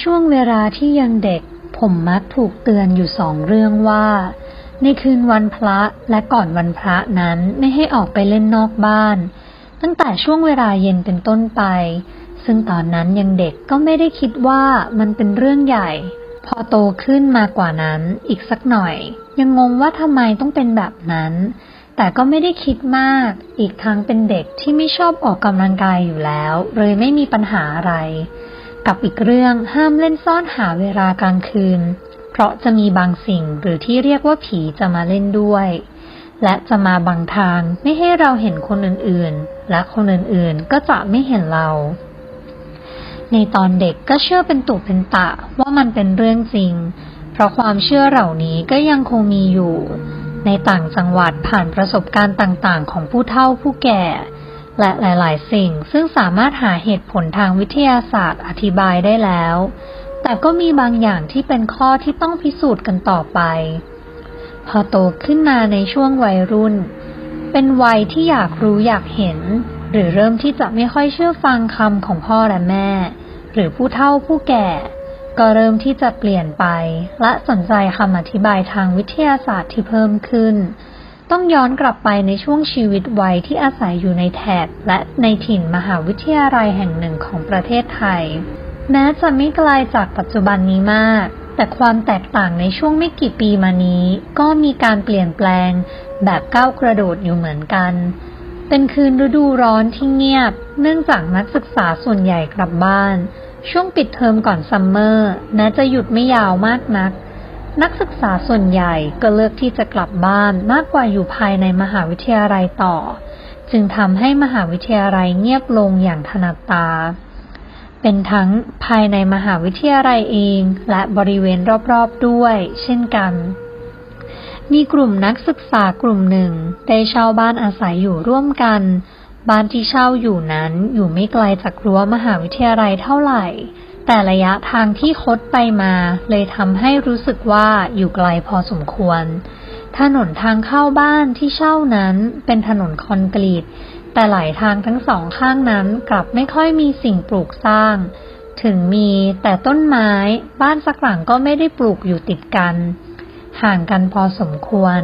ช่วงเวลาที่ยังเด็ก ผมมักถูกเตือนอยู่สองเรื่องว่า ในคืนวันพระและก่อนวันพระนั้นไม่ให้ออกไปเล่นนอกบ้าน ตั้งแต่ช่วงเวลาเย็นเป็นต้นไป ซึ่งตอนนั้นยังเด็กก็ไม่ได้คิดว่ามันเป็นเรื่องใหญ่ พอโตขึ้นมากว่านั้นอีกสักหน่อย ยังงงว่าทำไมต้องเป็นแบบนั้น แต่ก็ไม่ได้คิดมาก อีกทั้งเป็นเด็กที่ไม่ชอบออกกำลังกายอยู่แล้ว เลยไม่มีปัญหาอะไร กับอีกเรื่องห้ามเล่นซ่อนหาเวลากลางคืน เพราะจะมีบางสิ่งหรือที่เรียกว่าผีจะมาเล่นด้วย และจะมาบังทางไม่ให้เราเห็นคนอื่นๆ และคนอื่นๆก็จะไม่เห็นเรา ในตอนเด็กก็เชื่อเป็นตุเป็นตะว่ามันเป็นเรื่องจริง เพราะความเชื่อเหล่านี้ก็ยังคงมีอยู่ ในต่างจังหวัดผ่านประสบการณ์ต่างๆ ของผู้เฒ่าผู้แก่ และหลาย ๆ สิ่งซึ่งสามารถหาเหตุผลทางวิทยาศาสตร์อธิบายได้แล้ว แต่ก็มีบางอย่างที่เป็นข้อที่ต้องพิสูจน์กันต่อไป พอโตขึ้นมาในช่วงวัยรุ่น เป็นวัยที่อยากรู้อยากเห็น หรือเริ่มที่จะไม่ค่อยเชื่อฟังคำของพ่อและแม่ หรือผู้เฒ่าผู้แก่ ก็เริ่มที่จะเปลี่ยนไป และสนใจคำอธิบายทางวิทยาศาสตร์ที่เพิ่มขึ้น ต้องย้อนกลับไปในช่วงชีวิตวัยที่อาศัยอยู่ในแถบและในถิ่นมหาวิทยาลัยแห่งหนึ่งของประเทศไทย แม้จะไม่ไกลจากปัจจุบันนี้มาก แต่ความแตกต่างในช่วงไม่กี่ปีมานี้ ก็มีการเปลี่ยนแปลง แบบก้าวกระโดดอยู่เหมือนกัน เป็นคืนฤดูร้อนที่เงียบ เนื่องจากนักศึกษาส่วนใหญ่กลับบ้าน ช่วงปิดเทอมก่อนซัมเมอร์แม้จะหยุดไม่ยาวมากนัก นักศึกษาส่วนใหญ่ก็เลือกที่จะกลับบ้านมากกว่าอยู่ภายในมหาวิทยาลัยต่อ จึงทำให้มหาวิทยาลัยเงียบลงอย่างถนัดตา เป็นทั้งภายในมหาวิทยาลัยเองและบริเวณรอบๆด้วย เช่นกัน มีกลุ่มนักศึกษากลุ่มหนึ่งได้เช่าบ้านอาศัยอยู่ร่วมกัน บ้านที่เช่าอยู่นั้นอยู่ไม่ไกลจากรั้วมหาวิทยาลัยเท่าไหร่ แต่ระยะทางที่คดไปมาเลยทำให้รู้สึกว่าอยู่ไกลพอสมควร ถนนทางเข้าบ้านที่เช่านั้นเป็นถนนคอนกรีต แต่หลายทางทั้งสองข้างนั้นกลับไม่ค่อยมีสิ่งปลูกสร้าง ถึงมีแต่ต้นไม้บ้านสักหลังก็ไม่ได้ปลูกอยู่ติดกัน ห่างกันพอสมควร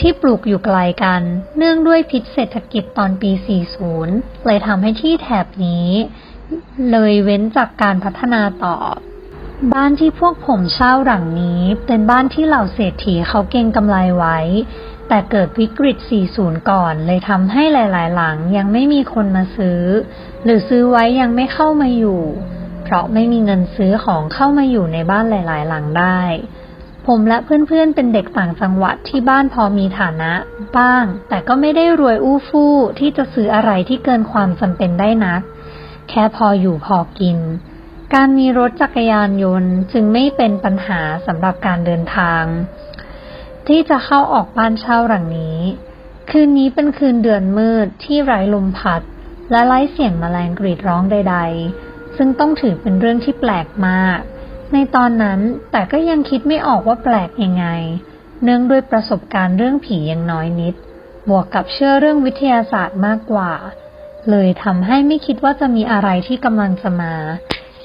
ที่ปลูกอยู่ไกลกัน เนื่องด้วยพิษเศรษฐกิจตอนปี 40 เลยทำให้ที่แถบนี้ เลยเว้นจากการพัฒนาต่อ บ้านที่พวกผมเช่าหลังนี้ เป็นบ้านที่เหล่าเศรษฐีเขาเก็งกำไรไว้ แต่เกิดวิกฤต 40 ก่อน เลยทำให้หลาย ๆ หลังยังไม่มีคนมาซื้อ หรือซื้อไว้ยังไม่เข้ามาอยู่ เพราะไม่มีเงินซื้อของเข้ามาอยู่ในบ้านหลาย ๆ หลังได้ผมและเพื่อนๆ เป็นเด็กต่างจังหวัดที่บ้านพอมีฐานะ บ้าง แต่ก็ไม่ได้รวยอู้ฟู่ที่จะซื้ออะไรที่เกินความจำเป็นได้นัก แค่พออยู่พอกิน การมีรถจักรยานยนต์จึงไม่เป็นปัญหาสำหรับการเดินทาง ที่จะเข้าออกบ้านเช่าหลังนี้ คืนนี้เป็นคืนเดือนมืดที่ไร้ลมพัด และไร้เสียงแมลงกรีดร้องใด ๆ ซึ่งต้องถือเป็นเรื่องที่แปลกมาก ในตอนนั้นแต่ก็ยังคิดไม่ออกว่าแปลกยังไง เนื่องด้วยประสบการณ์เรื่องผียังน้อยนิด บวกกับเชื่อเรื่องวิทยาศาสตร์มากกว่า เลยทำให้ไม่คิดว่าจะมีอะไรที่กำลังจะมา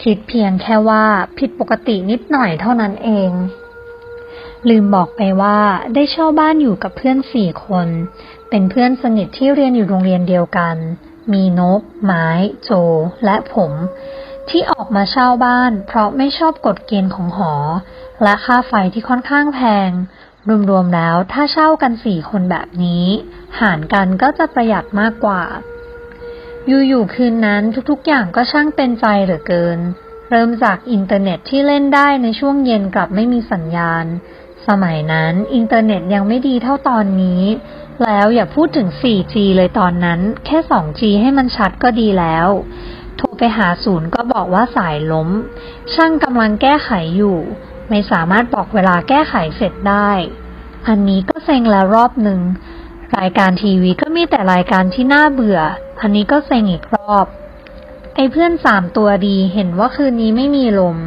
คิดเพียงแค่ว่าผิดปกตินิดหน่อยเท่านั้นเอง ลืมบอกไปว่าได้เช่าบ้านอยู่กับเพื่อนสี่คน เป็นเพื่อนสนิทที่เรียนอยู่โรงเรียนเดียวกัน มีนก ไม้ โจ และผม ที่ออกมาเช่าบ้าน เพราะไม่ชอบกฎเกณฑ์ของหอ และค่าไฟที่ค่อนข้างแพงรวมๆแล้วถ้าเช่ากันสี่คนแบบนี้ หารกันก็จะประหยัดมากกว่า อยู่ๆคืนนั้นทุกๆ อย่างก็ช่างเป็นใจเหลือเกิน เริ่มจากอินเทอร์เน็ตที่เล่นได้ในช่วงเย็นกลับไม่มีสัญญาณ สมัยนั้นอินเทอร์เน็ตยังไม่ดีเท่าตอนนี้ แล้วอย่าพูดถึง 4G เลยตอนนั้น แค่ 2G ให้มันชัดก็ดีแล้ว โทรไปหาศูนย์ก็บอกว่าสายล้ม ช่างกำลังแก้ไขอยู่ ไม่สามารถบอกเวลาแก้ไขเสร็จได้ อันนี้ก็เซ็งแล้วรอบหนึ่ง รายการทีวีก็มีแต่รายการที่น่าเบื่ออันนี้ก็เซ็งอีกรอบ ไอ้เพื่อนสามตัวดีเห็นว่าคืนนี้ไม่มีลม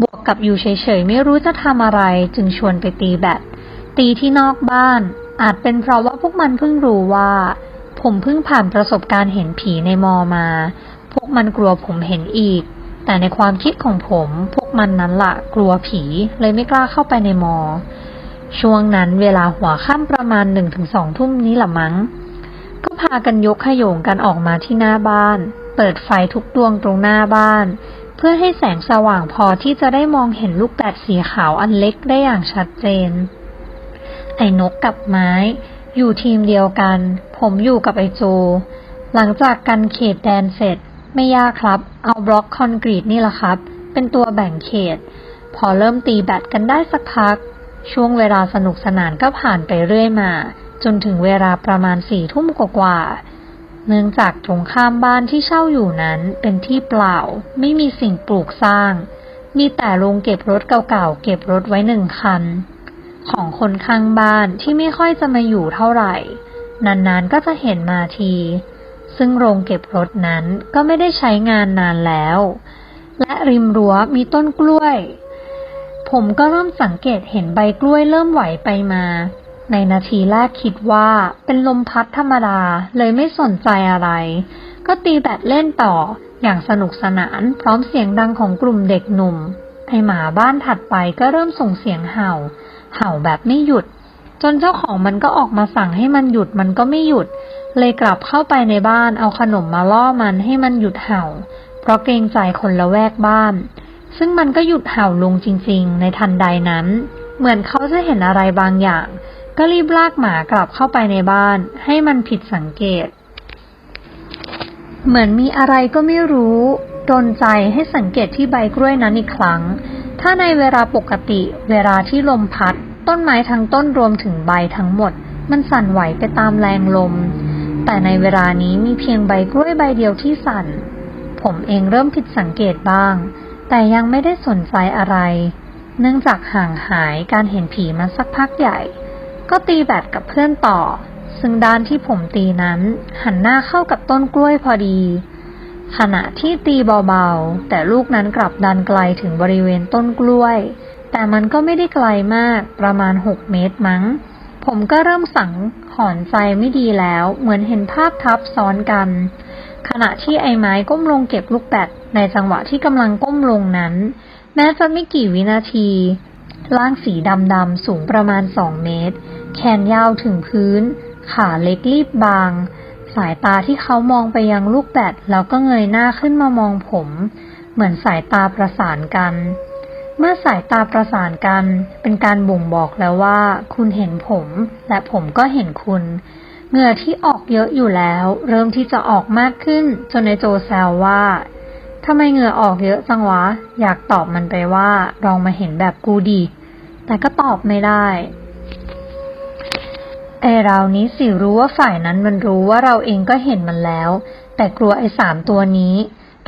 บวกกับอยู่เฉยๆ ไม่รู้จะทำอะไรจึงชวนไปตีแบด ตีที่นอกบ้าน อาจเป็นเพราะว่าพวกมันเพิ่งรู้ว่า ผมเพิ่งผ่านประสบการณ์เห็นผีในมอมา พวกมันกลัวผมเห็นอีก แต่ในความคิดของผม พวกมันนั้นละกลัวผีเลยไม่กล้าเข้าไปในมอ ช่วงนั้นเวลาหัวค่ำประมาณหนึ่งถึงสองทุ่มนี้ละมั้ง ก็พากันยกขโยงกันออกมาที่หน้าบ้าน เปิดไฟทุกดวงตรงหน้าบ้าน เพื่อให้แสงสว่างพอที่จะได้มองเห็นลูกแปดสีขาวอันเล็กได้อย่างชัดเจน ไอ้นกกับไม้ อยู่ทีมเดียวกัน ผมอยู่กับไอ้โจ หลังจากกันเขตแดนเสร็จ ไม่ยากครับ เอาบล็อกคอนกรีตนี่แหละครับ เป็นตัวแบ่งเขต พอเริ่มตีแบตกันได้สักพัก ช่วงเวลาสนุกสนานก็ผ่านไปเรื่อยมา จนถึงเวลาประมาณสี่ทุ่มกว่าๆเนื่องจากตรงข้ามบ้านที่เช่าอยู่นั้นเป็นที่เปล่า ไม่มีสิ่งปลูกสร้าง มีแต่โรงเก็บรถเก่าๆเก็บรถไว้หนึ่งคัน ของคนข้างบ้านที่ไม่ค่อยจะมาอยู่เท่าไหร่ นานๆก็จะเห็นมาที ซึ่งโรงเก็บรถนั้นก็ไม่ได้ใช้งานนานแล้ว และริมรั้วมีต้นกล้วย ผมก็เริ่มสังเกตเห็นใบกล้วยเริ่มไหวไปมา ในนาทีแรกคิดว่าเป็นลมพัดธรรมดาเลยไม่สนใจอะไร ก็ตีแบตเล่นต่ออย่างสนุกสนานพร้อมเสียงดังของกลุ่มเด็กหนุ่มไอหมาบ้านถัดไปก็เริ่มส่งเสียงเห่า เห่าแบบไม่หยุด จนเจ้าของมันก็ออกมาสั่งให้มันหยุดมันก็ไม่หยุด เลยกลับเข้าไปในบ้านเอาขนมมาล่อมันให้มันหยุดเห่า เพราะเกรงใจคนละแวกบ้าน ซึ่งมันก็หยุดเห่าลงจริงๆ ในทันใดนั้น เหมือนเขาจะเห็นอะไรบางอย่าง ก็รีบลากหมากลับเข้าไปในบ้าน ให้มันผิดสังเกต เหมือนมีอะไรก็ไม่รู้โดนใจให้สังเกตที่ใบกล้วยนั้นอีกครั้ง ถ้าในเวลาปกติเวลาที่ลมพัด ต้นไม้ทั้งต้นรวมถึงใบทั้งหมด มันสั่นไหวไปตามแรงลม แต่ในเวลานี้มีเพียงใบกล้วยใบเดียวที่สั่น ผมเองเริ่มผิดสังเกตบ้าง แต่ยังไม่ได้สนใจอะไร เนื่องจากห่างหายการเห็นผีมาสักพักใหญ่ ก็ตีแบตกับเพื่อนต่อ ซึ่งด้านที่ผมตีนั้น หันหน้าเข้ากับต้นกล้วยพอดี ขณะที่ตีเบาๆ แต่ลูกนั้นกลับดันไกลถึงบริเวณต้นกล้วย แต่มันก็ไม่ได้ไกลมากประมาณหกเมตรมั้ง ผมก็เริ่มสังหอนใจไม่ดีแล้ว เหมือนเห็นภาพทับซ้อนกัน ขณะที่ไอ้ไม้ก้มลงเก็บลูกแบต ในจังหวะที่กำลังก้มลงนั้น แม้จะไม่กี่วินาที ร่างสีดำๆสูงประมาณสองเมตร แขนยาวถึงพื้น ขาเล็กรีบบาง สายตาที่เขามองไปยังลูกแบตแล้วก็เงยหน้าขึ้นมามองผม เหมือนสายตาประสานกัน เมื่อสายตาประสานกัน เป็นการบ่งบอกแล้วว่า คุณเห็นผม และผมก็เห็นคุณเหงื่อที่ออกเยอะอยู่แล้ว เริ่มที่จะออกมากขึ้น จนในโจแซวว่า ทำไมเหงื่อออกเยอะจังวะ อยากตอบมันไปว่าลองมาเห็นแบบกูดี แต่ก็ตอบไม่ได้ไอเรานี้สิรู้ว่าฝ่ายนั้นมันรู้ว่าเราเองก็เห็นมันแล้ว แต่กลัวไอสามตัวนี้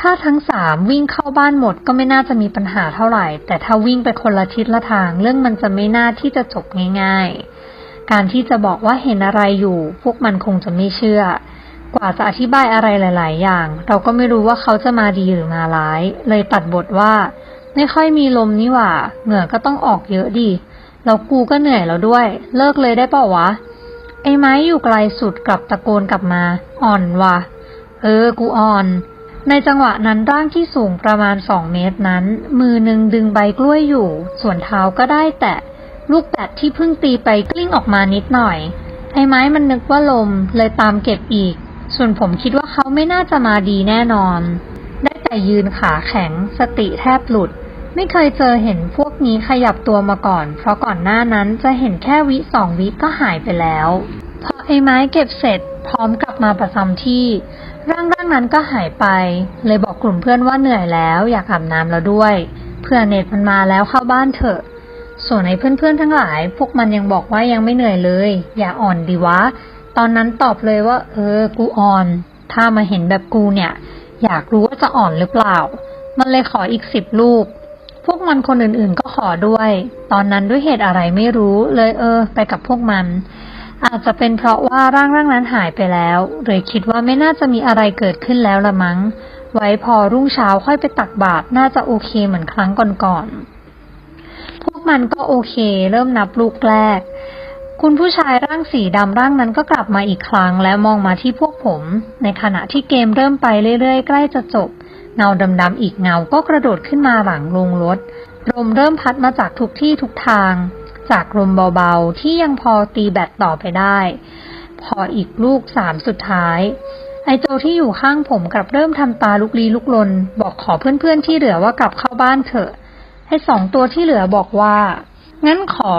ถ้าทั้งสามวิ่งเข้าบ้านหมดก็ไม่น่าจะมีปัญหาเท่าไหร่ แต่ถ้าวิ่งไปคนละทิศละทาง เรื่องมันจะไม่น่าที่จะจบง่าย ๆ การที่จะบอกว่าเห็นอะไรอยู่ พวกมันคงจะไม่เชื่อ กว่าจะอธิบายอะไรหลาย ๆ อย่าง เราก็ไม่รู้ว่าเขาจะมาดีหรือมาร้าย เลยตัดบทว่า ไม่ค่อยมีลมนี่หว่า เหงื่อก็ต้องออกเยอะดิแล้วกูก็เหนื่อยแล้วด้วย เลิกเลยได้เปล่าวะ ไอ้ไม้อยู่ไกลสุดกลับตะโกนกลับมา อ่อนว่ะ เออ กูอ่อน ในจังหวะนั้นร่างที่สูงประมาณสองเมตรนั้น มือหนึ่งดึงใบกล้วยอยู่ ส่วนเท้าก็ได้แต่ลูกแปดที่เพิ่งตีไปกลิ้งออกมานิดหน่อย ไอ้ไม้มันนึกว่าลมเลยตามเก็บอีก ส่วนผมคิดว่าเขาไม่น่าจะมาดีแน่นอน ได้แต่ยืนขาแข็งสติแทบหลุด ไม่เคยเจอเห็นพวกนี้ขยับตัวมาก่อน เพราะก่อนหน้านั้นจะเห็นแค่วิสองวิก็หายไปแล้ว พอไอ้ไม้เก็บเสร็จ พร้อมกลับมาประจำที่ ร่างร่างนั้นก็หายไป เลยบอกกลุ่มเพื่อนว่าเหนื่อยแล้วอยากอาบน้ำแล้วด้วย เพื่อเน็ตมันมาแล้วเข้าบ้านเถอะส่วนในเพื่อนๆทั้งหลาย พวกมันยังบอกว่ายังไม่เหนื่อยเลย อย่าอ่อนดีวะ ตอนนั้นตอบเลยว่า เออ กูอ่อน ถ้ามาเห็นแบบกูเนี่ย อยากรู้ว่าจะอ่อนหรือเปล่า มันเลยขออีกสิบลูก พวกมันคนอื่นๆก็ขอด้วย ตอนนั้นด้วยเหตุอะไรไม่รู้เลยเออ ไปกับพวกมัน อาจจะเป็นเพราะว่าร่างร่างนั้นหายไปแล้วเลยคิดว่าไม่น่าจะมีอะไรเกิดขึ้นแล้วละมั้ง ไว้พอรุ่งเช้าค่อยไปตักบาตรน่าจะโอเคเหมือนครั้งก่อนๆพวกมันก็โอเค เริ่มนับลูกแรก คุณผู้ชายร่างสีดำร่างนั้นก็กลับมาอีกครั้ง และมองมาที่พวกผม ในขณะที่เกมเริ่มไปเรื่อยๆ ใกล้จะจบ เงาดำๆอีกเงาก็กระโดดขึ้นมาหลังลงรถลมเริ่มพัดมาจากทุกที่ทุกทาง จากลมเบาๆ ที่ยังพอตีแบตต่อไปได้ พออีกลูกสามสุดท้าย ไอโจที่อยู่ข้างผมกลับเริ่มทำตาลุกลี้ลุกลน บอกขอเพื่อนๆที่เหลือว่ากลับเข้าบ้านเถอะไอสองตัวที่เหลือบอกว่า งั้นขอ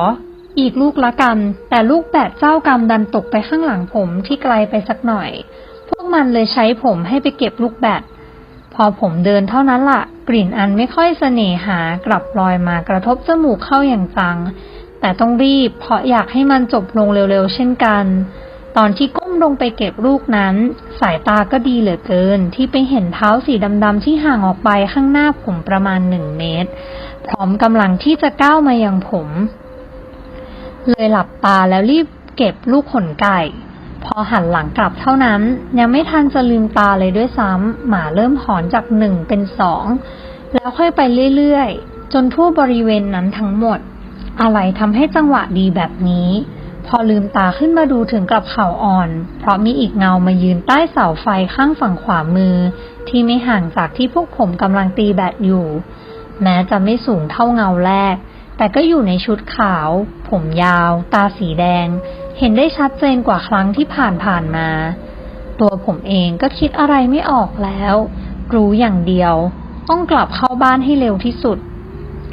อีกลูกละกัน แต่ลูกแปดเจ้ากรรมดันตกไปข้างหลังผมที่ไกลไปสักหน่อย พวกมันเลยใช้ผมให้ไปเก็บลูกแบตพอผมเดินเท่านั้นละ่ะ กลิ่นอันไม่ค่อยเสน่หากลับลอยมากระทบจมูกเข้าอย่างจัง แต่ต้องรีบเพราะอยากให้มันจบลงเร็วๆเช่นกัน ตอนที่ก้มลงไปเก็บลูกนั้น สายตาก็ดีเหลือเกิน ที่ไปเห็นเท้าสีดำๆที่ห่างออกไปข้างหน้าผมประมาณหนึ่งเมตร พร้อมกำลังที่จะก้าวมายังผม เลยหลับตาแล้วรีบเก็บลูกขนไก่ พอหันหลังกลับเท่านั้น ยังไม่ทันจะลืมตาเลยด้วยซ้ำหมาเริ่มหอนจากหนึ่งเป็นสองแล้วค่อยไปเรื่อยๆ จนทั่วบริเวณนั้นทั้งหมด อะไรทำให้จังหวะดีแบบนี้ พอลืมตาขึ้นมาดูถึงกับเข่าอ่อน เพราะมีอีกเงามายืนใต้เสาไฟข้างฝั่งขวามือ ที่ไม่ห่างจากที่พวกผมกำลังตีแบตอยู่ แม้จะไม่สูงเท่าเงาแรก แต่ก็อยู่ในชุดขาว ผมยาว ตาสีแดง เห็นได้ชัดเจนกว่าครั้งที่ผ่านผ่านๆมา ตัวผมเองก็คิดอะไรไม่ออกแล้ว รู้อย่างเดียว ต้องกลับเข้าบ้านให้เร็วที่สุด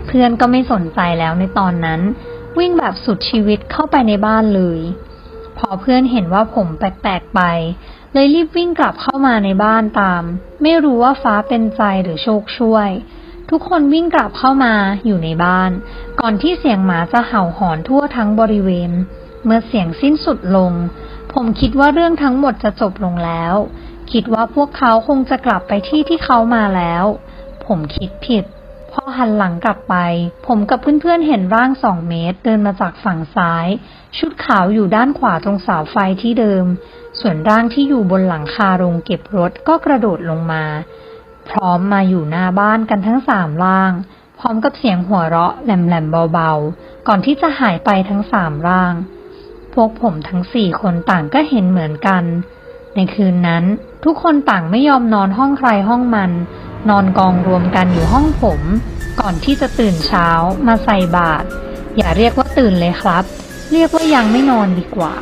เพื่อนก็ไม่สนใจแล้วในตอนนั้น วิ่งแบบสุดชีวิตเข้าไปในบ้านเลย พอเพื่อนเห็นว่าผมแปลกๆไป เลยรีบวิ่งกลับเข้ามาในบ้านตาม ไม่รู้ว่าฟ้าเป็นใจหรือโชคช่วย ทุกคนวิ่งกลับเข้ามาอยู่ในบ้าน ก่อนที่เสียงหมาจะเห่าหอนทั่วทั้งบริเวณ เมื่อเสียงสิ้นสุดลง ผมคิดว่าเรื่องทั้งหมดจะจบลงแล้ว คิดว่าพวกเขาคงจะกลับไปที่ที่เขามาแล้ว ผมคิดผิดพอหันหลังกลับไป ผมกับเพื่อนๆเห็นร่างสองเมตร เดินมาจากฝั่งซ้าย ชุดขาวอยู่ด้านขวาตรงเสาไฟที่เดิม ส่วนร่างที่อยู่บนหลังคาโรงเก็บรถก็กระโดดลงมา พร้อมมาอยู่หน้าบ้านกันทั้งสามร่าง พร้อมกับเสียงหัวเราะแหลมๆเบาๆ ก่อนที่จะหายไปทั้งสามร่าง พวกผมทั้งสี่คนต่างก็เห็นเหมือนกัน ในคืนนั้นทุกคนต่างไม่ยอมนอนห้องใครห้องมัน นอนกองรวมกันอยู่ห้องผม ก่อนที่จะตื่นเช้ามาใส่บาตรอย่าเรียกว่าตื่นเลยครับ เรียกว่ายังไม่นอนดีกว่า